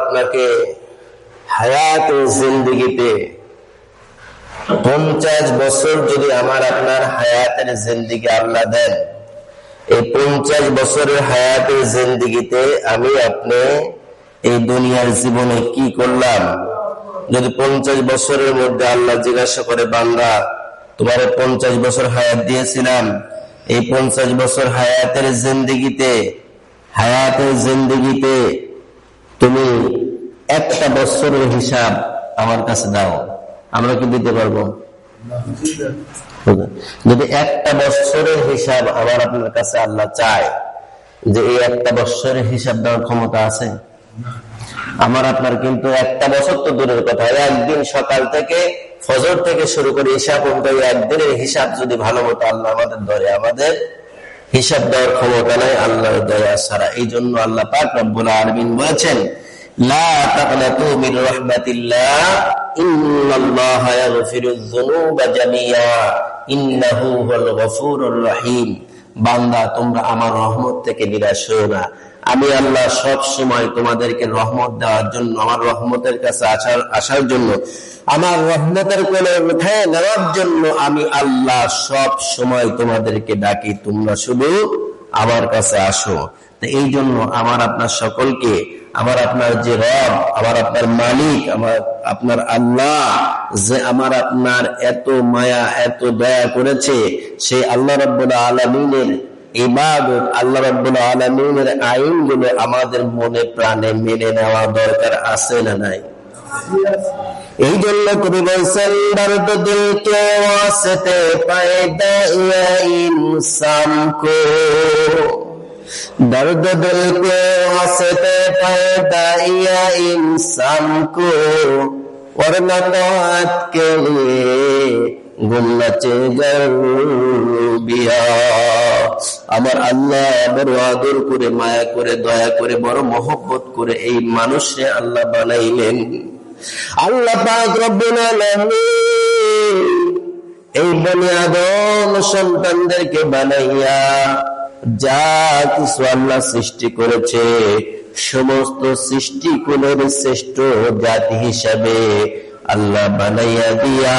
আপনাকে হায়াত জিন্দিগিতে পঞ্চাশ বছর যদি আমার আপনার হায়াতের জিন্দিগি আল্লাহ দেন, এই পঞ্চাশ বছরের হায়াতের জিন্দিগিতে আমি আপনি এই দুনিয়ার জীবনে কি করলাম? যদি পঞ্চাশ বছরের মধ্যে আল্লাহ জিজ্ঞাসা করে, বান্দা, তোমার পঞ্চাশ বছর হায়াত দিয়েছিলাম। এই পঞ্চাশ বছর হায়াতের জিন্দিগিতে হায়াতের জিন্দিগিতে তুমি একটা বছরের হিসাব আমার কাছে দাও। আমরা কি দিতে পারব? যদি একটা বছরের হিসাব আমার আপনার কাছে আল্লাহ চায়, যে এই একটা বছরের হিসাব দেওয়ার ক্ষমতা আছে? আমার আপনার কিন্তু একটা বছর তো দূরের কথা। একদিন সকাল থেকে ফজর থেকে শুরু করে হিসাব পর্যন্ত একদিনের হিসাব যদি ভালো মতো আল্লাহ আমাদের ধরে, আমাদের হিসাব দেওয়ার ক্ষমতা নাই, আল্লাহর দয়া ছাড়া। এই জন্য আল্লাহ পাক রব্বুল আলমিন বলেছেন বান্দা, তোমরা আমার রহমত থেকে নিরাশ হও না। আমি আল্লাহ সব সময় তোমাদেরকে রহমত দেওয়ার জন্য, আমার রহমতের কাছে আসার আসার জন্য, আমার রহমতের কোলে উঠায় নেওয়ার জন্য আমি আল্লাহ সব সময় তোমাদেরকে ডাকি, তোমরা শুধু আমার কাছে আসো। এই জন্য আমার আপনার সকলকে, আমার আপনার যে রব, আমার আপনার মালিক, আমার আপনার আল্লাহ, যে আমার আপনার এত মায়া, এত দয়া করেছে সেই আল্লাহ রব্বুল আলমিনের ইবাদত আল্লাহ রব্বুল আলমিনের আইনগুলো আমাদের মনে প্রাণে মেনে নেওয়া দরকার আছে না নাই এই জন্য কবি বলছেন দর্দ দিল কে ওয়াসতে পায়দা ইনসান কো दर्द दिल को हंसते पैदा इंसान को वरना तौत के लिए আমার আল্লাহ বড় আদর করে, মায়া করে, দয়া করে, বড় মহব্বত করে এই মানুষে আল্লাহ বানাইলেন। আল্লাহ এই বনি আদম সন্তানদেরকে বানাইয়া যা কিছু আল্লাহ সৃষ্টি করেছে, সমস্ত সৃষ্টি কুলের শ্রেষ্ঠ জাতি হিসাবে আল্লাহ বানাইয়া দিয়া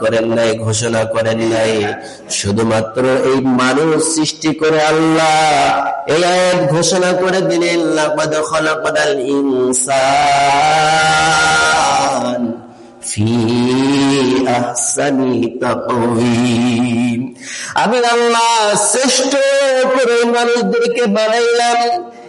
করেন ঘোষণা করেন নাই। শুধুমাত্র এই মানুষ সৃষ্টি করে আল্লাহ এই আয়াত ঘোষণা করে দিলেন ইনসান আমি আল্লাহ শ্রেষ্ঠ করে মানুষদেরকে বানাইলাম।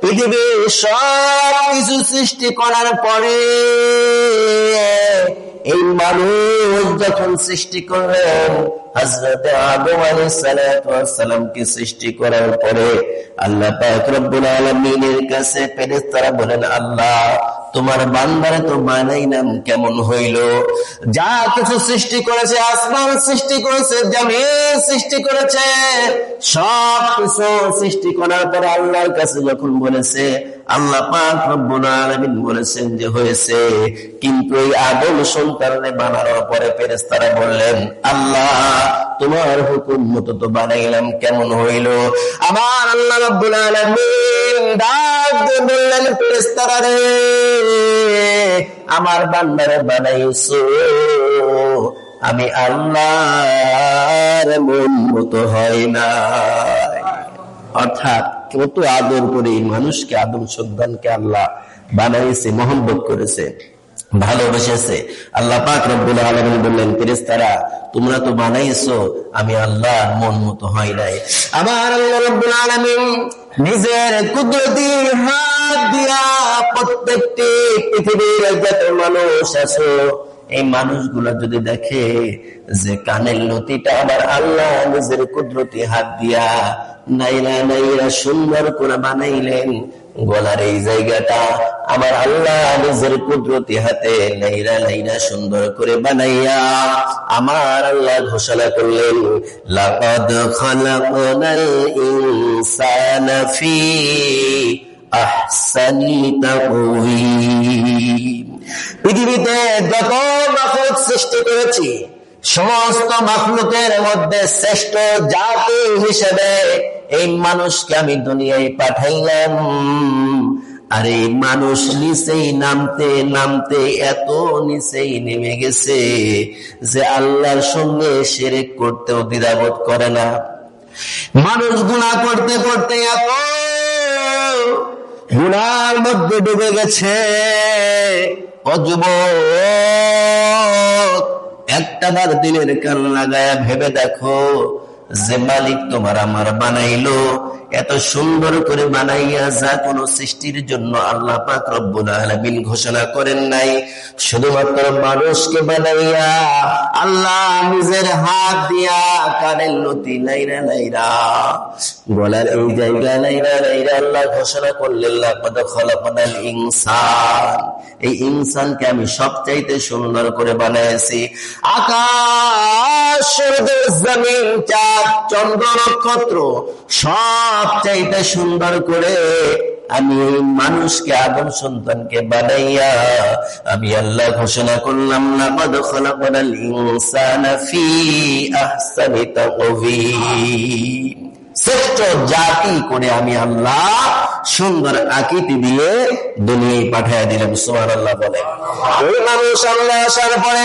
পৃথিবীর সব কিছু সৃষ্টি করার পরে এই মানুষ যখন সৃষ্টি করলেন হজরতে আদম সালামকে সৃষ্টি করার পরে আল্লাহ পাক রব্বুল আলামিনের কাছে পেরেস্তারা বলেন, আল্লাহ তোমার বান্দারে তো বানাইলাম কেমন হইল। যা কিছু সৃষ্টি করেছে, আসমান সৃষ্টি করেছে, জমিন সৃষ্টি করেছে, সব কিছু সৃষ্টি করার পর আল্লাহর কাছে যখন বলেছে, আল্লাহ পাক রব্বুল বলেছেন যে হয়েছে। কিন্তু এই আদম সন্তানে বানানোর পরে ফেরেশতারা বললেন, আল্লাহ, তোমার হুকুম মতো তো বানাইলাম, কেমন হইল? আমার আল্লাহ রব্বুল আলামিন বললেন ফেরেশতারা রে আমার বান্দারে বানাইছো। আমি আল্লাহর মন মতো হয় না অর্থাৎ কত আদর করে মানুষকে আদম সন্তানকে আল্লাহ বানাইছে, মহব্বত করেছে, ভালোবেসেছে। আল্লাহ পাক রব্বুল আলমিন বললেন, ফেরেশতারা, তোমরা তো বানাইছো, আমি আল্লাহ মন মতো হয় নাই। আমার আল্লাহ রব্বুল আলমিন নিজের কুদরতি হাত দিয়া প্রত্যেকটি পৃথিবীর যত মানুষ আছো, এই মানুষগুলা যদি দেখে যে কানের লতিটা আবার আল্লাহ নিজের কুদরতি হাত দিয়া নাইরা নাইরা সুন্দর করে বানাইলেন গলার এই জায়গাটা আমার আল্লাহ নিজের কুদরতি হাতে নাইরা নাইরা সুন্দর করে বানাইয়া আমার আল্লাহ ঘোষণা করলেন, লাকাদ খালাকনাল ইনসানা ফি আহসানি তাকওয়িম। পৃথিবীতে যত মাখলুক সৃষ্টি করেছি, সমস্ত মাখলুকের মধ্যে শ্রেষ্ঠ জাতি হিসেবে এই মানুষকে আমি দুনিয়ায় পাঠাইলাম। আর এই মানুষ নিচেই নামতে নামতে এত নিচেই নেমে গেছে যে আল্লাহর সঙ্গে সেরেক করতেও দ্বিধাবোধ করে না। মানুষ গুণা করতে করতে এত গুণার মধ্যে ডুবে গেছে। অযুব একটা বার দিনের কান লাগায়া ভেবে দেখো যে মালিক তোমার আমার বানাইলো এত সুন্দর করে বানাইয়া যা কোন সৃষ্টির জন্য আল্লাহ পাক রব্বুল আলামিন ঘোষণা করেন নাই। শুধুমাত্র মানুষকে বানাইয়া আল্লাহ নিজের হাত দিয়া কানের লতি নাইরা নাইরা গলার এই জায়গা নাইরা নাইরা আল্লাহ ঘোষণা করলেন, লাকাদ খলাকনাল ইনসান। এই ইনসানকে আমি সবচাইতে সুন্দর করে বানাইছি। আকাশ জমিন, চাঁদ, চন্দ্র, নক্ষত্র, সব চাইতে সুন্দর করে আমি এই মানুষকে, আদম সন্তানকে বানাইয়া আমি আল্লাহ ঘোষণা করলাম না আহসানি তাকওয়িম। শ্রেষ্ঠ জাতি করে আমি আল্লাহ সুন্দর আকৃতি দিয়ে দুনিয়ায় পাঠিয়ে দিলাম বলে। ওই মানুষ আল্লাহ আসার পরে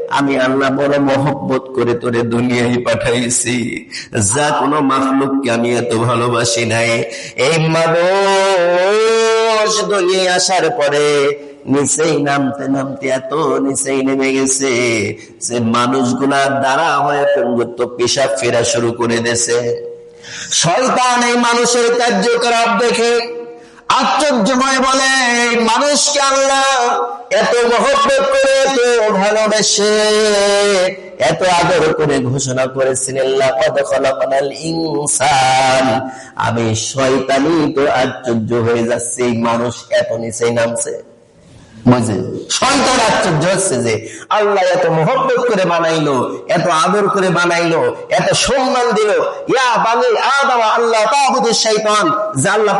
আমি আল্লাহ বড় মহব্বত করে তোরে দুনিয়ায় পাঠাইছি। যা কোনো মাহলুককে আমি এত ভালোবাসি নাই। এই মানুষ দুনিয়ায় আসার পরে নিচেই নামতে নামতে এত নিচেই নেমে গেছে যে মানুষগুলা দ্বারা হয়ে পঙ্গুত্ব পেশাব ফেরা শুরু করে দিয়েছে। শয়তান এই মানুষের কার্যকলাপ দেখে আশ্চর্যময় বলে মানুষকে আল্লাহ এত মহব্বত করে, এত ভালোবেসে, এত আদর করে ঘোষণা করেছেন ইনসান। আমি শয়তানি তো আশ্চর্য হয়ে যাচ্ছে মানুষ এত নিচে নামছে। বুঝলেন সন্তান আশ্চর্য হচ্ছে যে আল্লাহ এত করে বানাইলো, এত আদর করে বানাইলো, এত সম্মান দিল। ইয়া আল্লাহ তাবুদের শৈতান যে আল্লাহ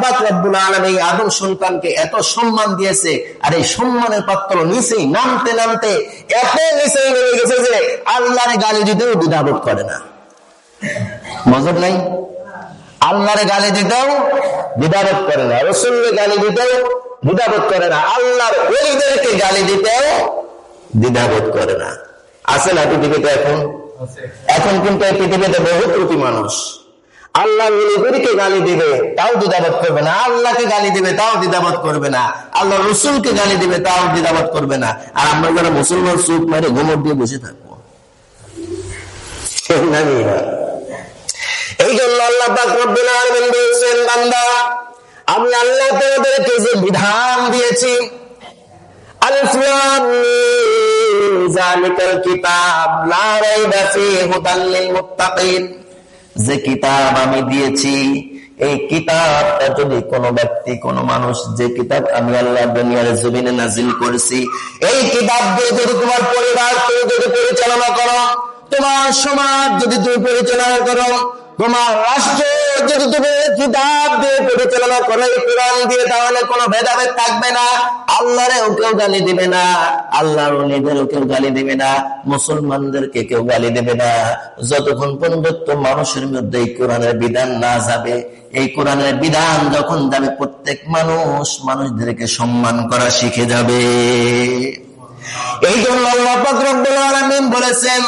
আলামিন এই আদম সন্তানকে এত সম্মান দিয়েছে। আর এই সম্মানের পাত্র নিচেই নামতে নামতে এত নিচেই নেমে গেছে যে আল্লাহরে গালি দ্বিধাবোধ করে না। মজব নাই? আল্লাহরে গালি দিতেও দ্বিধাবোধ করে না রসুলকে গালি দিতেও দ্বিধাবোধ করে না আল্লাহর ওলিদেরকে গালি দিতেও দ্বিধাবোধ করে না। আছে না পৃথিবীতে এখন? এখন কিন্তু এই পৃথিবীতে বহু প্রতি মানুষ। আল্লাহ ওলিদেরকে গালি দিবে তাও দ্বিধাবোধ করবে না। আল্লাহকে গালি দিবে তাও দ্বিধাবোধ করবে না। আল্লাহ রসুলকে গালি দিবে তাও দ্বিধাবোধ করবে না। আর আমরা যারা মুসলমান চুপ মারে ঘুমর দিয়ে বসে থাকব। এই জন্য আল্লাহ আমি আল্লাহ তোমাদেরকে যে বিধান দিয়েছি যে কিতাব আমি দিয়েছি, এই কিতাবটা যদি কোনো ব্যক্তি, কোন মানুষ, যে কিতাব আমি আল্লাহ নাজিল করেছি, এই কিতাব দিয়ে যদি তোমার পরিবার তুমি যদি পরিচালনা করো, তোমার সমাজ যদি তুমি পরিচালনা করো তোমার রাষ্ট্র যদি তুমি কিতাব দিয়ে পরিচালনা করো কোরআন দিয়ে, তাহলে কোনো ভেদাভেদ থাকবে না। আল্লাহরেও কেউ গালি দিবে না, আল্লাহর অলিদেরও কেউ গালি দিবে না, মুসলমানদেরকে কেউ গালি দেবে না। যতক্ষণ পর্যন্ত মানুষের মধ্যে এই কোরআনের বিধান না যাবে, এই কোরআনের বিধান যখন যাবে, প্রত্যেক মানুষ মানুষদেরকে সম্মান করা শিখে যাবে। এই জন্য আল্লাহ বলেছেন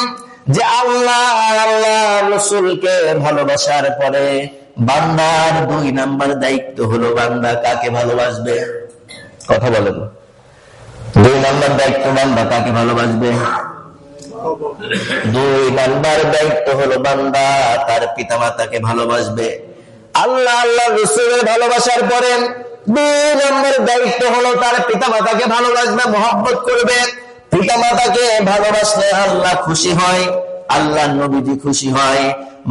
যে আল্লাহ আল্লাহ রসুলকে ভালোবাসার পরে বান্দার দুই নাম্বার দায়িত্ব হলো বান্দা কাকে ভালোবাসবে? কথা বলেন। দুই নাম্বার দায়িত্ব বান্দা কাকে ভালোবাসবে? দুই নাম্বার দায়িত্ব হলো বান্দা তার পিতা মাতাকে ভালোবাসবে। আল্লাহ আল্লাহ রসুলের ভালোবাসার পরে দুই নম্বর দায়িত্ব হলো তার পিতা মাতাকে ভালোবাসবে, মহব্বত করবে। পিতা মাতাকে ভালোবাসলে আল্লাহ খুশি হয়, আল্লাহ নবীজি খুশি হয়।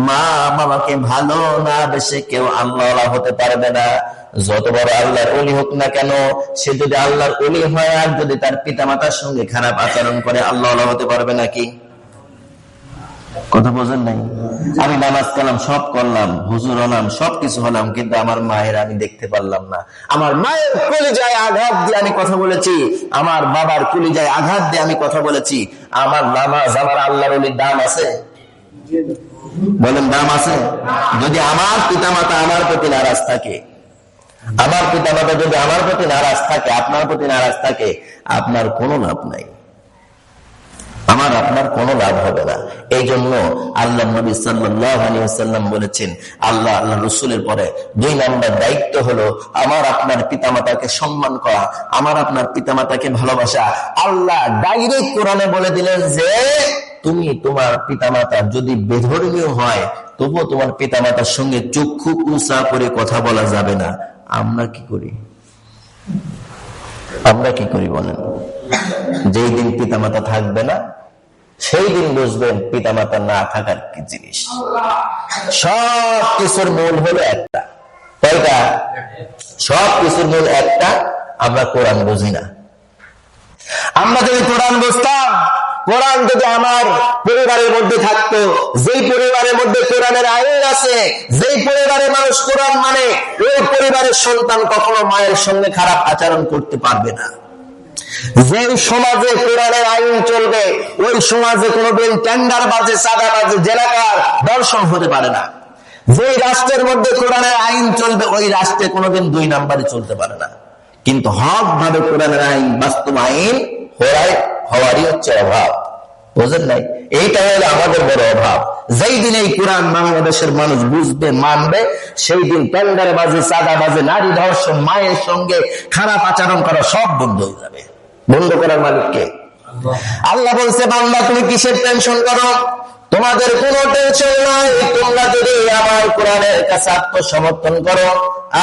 মা বাবাকে ভালো না বেশে কেউ আল্লাহ হতে পারবে না। যত বড় আল্লাহর অলি হোক না কেন, সে যদি আল্লাহর অলি হয় আর যদি তার পিতা মাতার সঙ্গে খারাপ আচরণ করে আল্লাহ হতে পারবে নাকি? কথা বোঝেন নাই? আমি নামাজ কালাম সব করলাম, হুজুর হলাম, সবকিছু হলাম, কিন্তু আমার মায়ের আমি দেখতে পারলাম না। আমার মায়ের কলিজায় আঘাত দিয়ে আমি কথা বলেছি, আমার বাবার কলিজায় আঘাত দিয়ে আমি কথা বলেছি। আমার নামাজ আমার আল্লাহর দাম আছে? বলেন, দাম আছে? যদি আমার পিতা মাতা আমার প্রতি নারাজ থাকে, আমার পিতা মাতা যদি আমার প্রতি নারাজ থাকে, আপনার প্রতি নারাজ থাকে, আপনার কোনো লাভ নাই। আমার, আপনার কোনো লাভ হবে না। এই জন্য আল্লাহ নবী সাল্লাম বলেছেন, আল্লাহ আল্লাহ রসুলের পরে দুই নম্বর দায়িত্ব হলো আমার, আপনার পিতামাতাকে সম্মান করা, আমার, আপনার পিতামাতাকে ভালোবাসা। আল্লাহ ডাইরেক্ট কোরআনে বলে দিলেন যে, তুমি তোমার পিতামাতা যদি বেধর্মীয় হয়, তবুও তোমার পিতামাতার সঙ্গে চক্ষু উঁচা করে কথা বলা যাবে না। আমরা কি করি? আমরা কি করি বলেন? যেই দিন পিতামাতা থাকবে না, সেই দিন বুঝবেন পিতামাতা না থাকার কি জিনিস। সব কিছুর মূল হলো একটা। কয়টা? সব কিছুর মূল একটা, আমরা কোরআন বুঝি না। আমরা যদি কোরআন বুঝতাম, কোরআন যদি আমার পরিবারের মধ্যে থাকতো, যেই পরিবারের মধ্যে কোরআনের আইন আছে, যেই পরিবারের মানুষ কোরআন মানে ওই পরিবারের সন্তান কখনো মায়ের সঙ্গে খারাপ আচরণ করতে পারবে না। যে সমাজে কোরআনের আইন চলবে, ওই সমাজে কোনোদিন টেন্ডার বাজে চাঁদা বাজে জেলাকার দর্শন হতে পারে না। যে রাষ্ট্রের মধ্যে কোরআনের আইন চলবে, ওই রাষ্ট্রে কোনোদিন দুই নাম্বারে চলতে পারে না। কিন্তু হক ভাবে কোরআনের আইন বাস্তব আইন হওয়ারই হচ্ছে অভাব। বোঝেন নাই? এইটা হলো আমাদের বড় অভাব। যেই দিন এই কোরআন বাংলাদেশের মানুষ বুঝবে, মানবে, সেই দিন টেন্ডারে বাজে চাঁদা বাজে নারী ধর্ষণ, মায়ের সঙ্গে খারাপ আচরণ করা সব বন্ধ হয়ে যাবে। বন্ধ করার মালিককে আল্লাহ। বলছে বাংলা তুমি কিসের টেনশন করো? তোমাদের কোন টেনশন নাই। তোমরা যদি আমার কোরআনের কাছে আত্মসমর্থন করো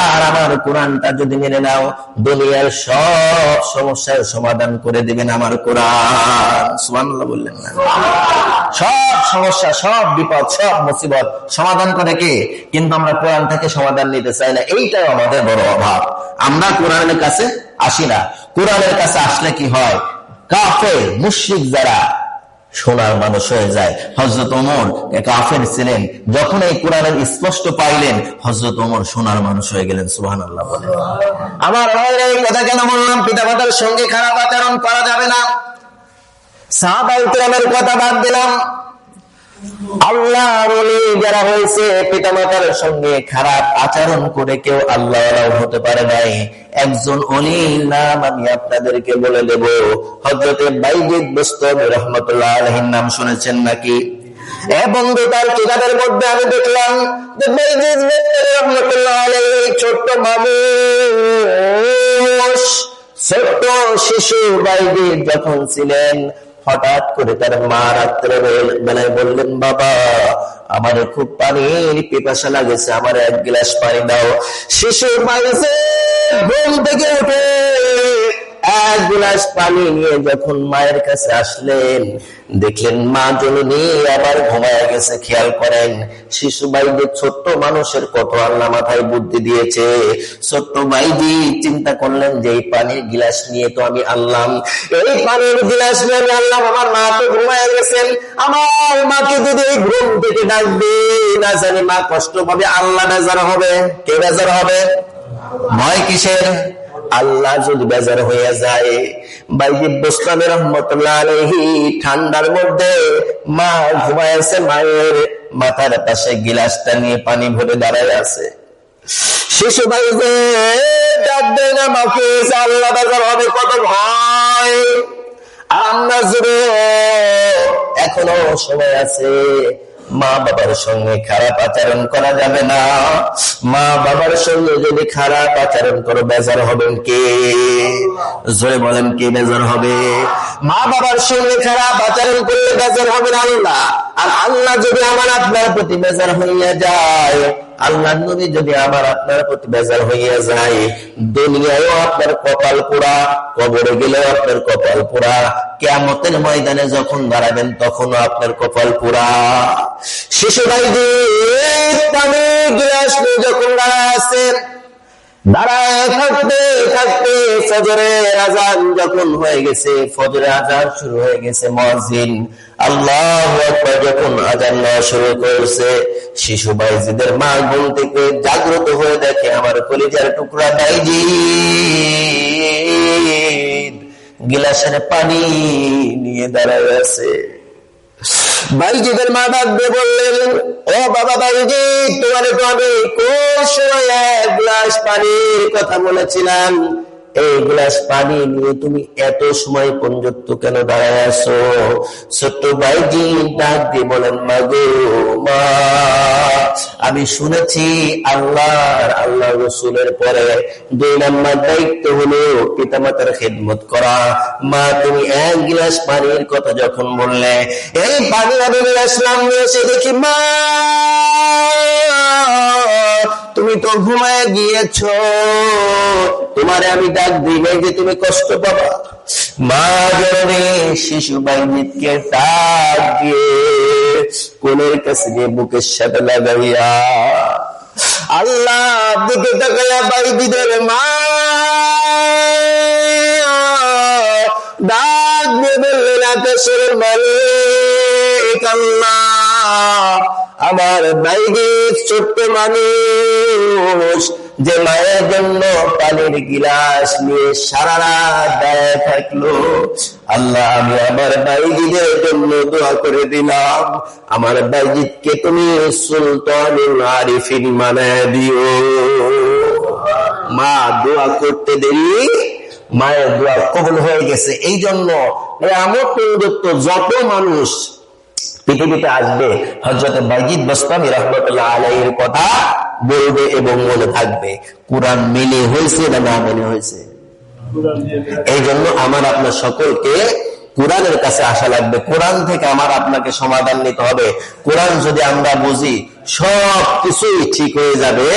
আর আমার কোরআনটা যদি মেনে নাও দুনিয়ার সব সমস্যার সমাধান করে দিবেন আমার কোরআন। বললেন না। সব সমস্যা সব বিপদ সব মুসিবত সমাধান করে কে? কিন্তু আমরা কোরআন থেকে সমাধান নিতে চাই না। এইটাও আমাদের বড় অভাব। আমরা কোরআনের কাছে আসি না। কোরআনের কাছে আসলে কি হয়? কাফে মুশ্রিক যারা, সোনার মানুষ হয়ে যায়। হজরত ওমর কাফের ছিলেন। যখন এই কোরআনের স্পষ্ট পাইলেন হজরত ওমর সোনার মানুষ হয়ে গেলেন সুহান আল্লাহ বলে আমার এই কথা কেন বললাম? পিতা মাতার সঙ্গে খারাপ আচরণ করা যাবে না। সাহাবাইতের কথা বাদ দিলাম। আল্লাহ যারা হয়েছে, পিতামাতার সঙ্গে খারাপ আচরণ করে কেউ আল্লাহ হতে পারে নাই। একজন অলির নাম আমি আপনাদেরকে বলে দেব। হজরতে বাইজিদ বস্তবী রহমতুল্লাহ আলহীর নাম শুনেছেন নাকি? ছোট্ট শিশু বাইজিদ যখন ছিলেন হঠাৎ করে তার মা রাত্রে বেলায় বললেন, বাবা, আমার খুব পানির পেপাসা লাগেছে, আমার এক গ্লাস পানি দাও। শিশুর মা ঘুম থেকে উঠে গ্লাস পানি নিয়ে যখন মায়ের কাছে আসলেন, দেখলেন মা জননী আবার ঘুমায় গেছে, খেয়াল করেন, শিশু ভাইদের ছোট্ট মানুষের কত আল্লাহ মাথায় বুদ্ধি দিয়েছে। ছোট্ট ভাইজি চিন্তা করলেন যে, এই পানির গিলাস নিয়ে তো আমি আনলাম এই পানির গিলাস নিয়ে আমি আনলাম আমার মা তো ঘুমায় গেছেন। আমার মাকে যদি এই ঘুম থেকে ডাকবে না জানি মা কষ্ট পাবে, আল্লাহ বেজার হবে। কে বেজার হবে? ভয় কিসের? আল্লাহ যদি বেজার হইয়া যায় বাইজিব রহমতুল্লাহ ঠান্ডার মধ্যে মা মায়ের মাথার পাশে গিলাসটা নিয়ে পানি ভরে দাঁড়ায় আছে। শিশু ভাই যে দেয় না, মাকে আল্লাহ বেজার হবে, কত ভয়। আমরা জুড়ে এখনও সময় আছে। মা বাবার সঙ্গে খারাপ আচরণ করা যাবে না। মা বাবার সঙ্গে যদি খারাপ আচরণ করো, বেজার হবেন কে? জোরে বলেন কে বেজার হবে? মা বাবার সঙ্গে খারাপ আচরণ করলে বেজার হবেন আল্লাহ। আর আল্লাহ যদি আমার আপনার প্রতি বেজার হইয়া যায় আল্লাহ নবী যদি আমার আপনার প্রতি বেজার হইয়া যায়, দুনিয়ায়ও আপনার কপাল পোড়া, কবরে গেলেও আপনার কপাল পোড়া কেমতের ময়দানে যখন দাঁড়াবেন তখনও আপনার কপাল পোড়া। শিশু ভাই পানি যখন আছেন দাঁড়ায় থাকতে থাকতে যখন হয়ে গেছে, ফজরের আজান শুরু হয়ে গেছে মসজিদ। আল্লাহ যখন শুরু করছে, শিশু বাইজিদের মা থেকে জাগ্রত হয়ে দেখে, আমার কলিজার টুকরা বাইজি গিলাসের পানি নিয়ে দাঁড়ায় আছে। বাইজিদের মা ডাকবে, বললেন, ও বাবা বাইজি তোমার আমি কোন সময় এক গ্লাস পানির কথা বলেছিলাম। এই গ্লাস পানি নিয়ে তুমি এত সময় পর্যন্ত কেন দাঁড়ায় ছোট্ট ডাক দিয়ে বলেন, মা আমি শুনেছি আল্লাহর আল্লাহ রসুলের পরে দুই নম্বর দায়িত্ব হলো পিতামাতার খেদমত করা। মা, তুমি এক গ্লাস পানির কথা যখন বললে, এই পানি আমি আসলাম এসে দেখি মা তুমি তো ঘুমায় গিয়েছ। তোমারে আমি ডাক দিই যে তুমি কষ্ট পাবা। মা জননী শিশু বাইনিকে ডাক দিয়ে কোনের কাছে গিয়ে বুকের সাথে লাগাইয়া আল্লাহ দিকে তাকাইয়া বাইদিদের মা। ডাক দিয়ে বললেন, আকাশের মালিক আল্লাহ আমার বাইরে ছোট্ট মানুষ, যে মায়ের জন্য পানির গিলাস নিয়ে সারা রাত দাঁড়ায় থাকল। আল্লাহ, আমি আমার বাইজিদের জন্য দোয়া করে দিলাম। আমার বাইজিদকে তুমি সুলতানুল আরিফিন মানায় দিও। মা, দোয়া করতে দেরি? মায়ের দোয়া কবল হয়ে গেছে। এই জন্য আমার যত মানুষ পৃথিবীতে আসবে হজরত বাইজিদ বস্তামি রহমতুল্লাহ আলাইয়ের কথা বলবে এবং মনে থাকবে। কোরআন মেনে হয়েছে না না মেনে হয়েছে? এই জন্য আমার আপনার সকলকে কোরআনের কাছে আসা লাগবে। কোরআন থেকে আমার আপনাকে সমাধান নিতে হবে। কোরআন যদি আমরা বুঝি, সব কিছুই ঠিক হয়ে যাবে।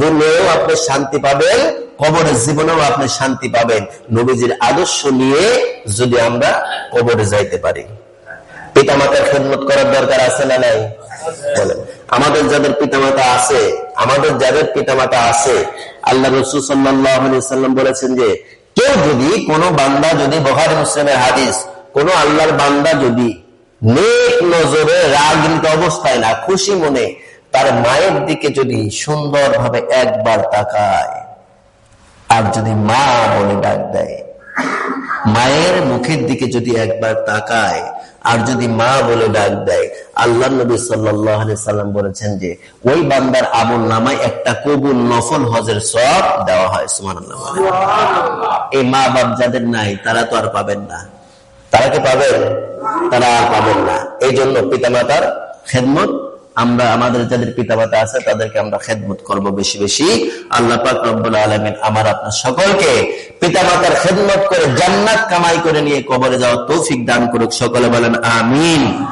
দুনিয়াও আপনি শান্তি পাবেন, কবরের জীবনেও আপনি শান্তি পাবেন। নবীজির আদর্শ নিয়ে যদি আমরা কবরে যাইতে পারি। পিতামাতার খেদমত করার দরকার আছে না নাই? বলেন, আমাদের যাদের পিতামাতা আছে, আমাদের যাদের পিতামাতা আছে, আল্লাহ রসুল বলেছেন যে, কেউ যদি কোনো বান্দা যদি বহারি মুসলিমের হাদিস, কোন আল্লাহর বান্দা যদি নেক নজরে রাগিত অবস্থায় না, খুশি মনে, তার মায়ের দিকে যদি সুন্দর ভাবে একবার তাকায়, আর যদি মা বলে ডাক দেয়, মায়ের মুখের দিকে যদি একবার তাকায় আর যদি মা বলে ডাক দেয় আল্লাহ নবী সাল্লাম বলেছেন যে ওই বান্দার আবুল নামায় একটা কবুল নফল হজের সব দেওয়া হয় সুমান এই মা বাপ যাদের নাই তারা তো আর পাবেন না। তারা কি পাবেন? তারা আর পাবেন না। এই জন্য পিতামাতার খেদমত আমরা, আমাদের যাদের পিতা মাতা আছে, তাদেরকে আমরা খেদমত করব বেশি বেশি। আল্লাহ পাক রব্বুল আলমিন আমার আপনার সকলকে পিতা মাতার খেদমত করে জান্নাত কামাই করে নিয়ে কবরে যাওয়া তৌফিক দান করুক। সকলে বলেন, আমিন।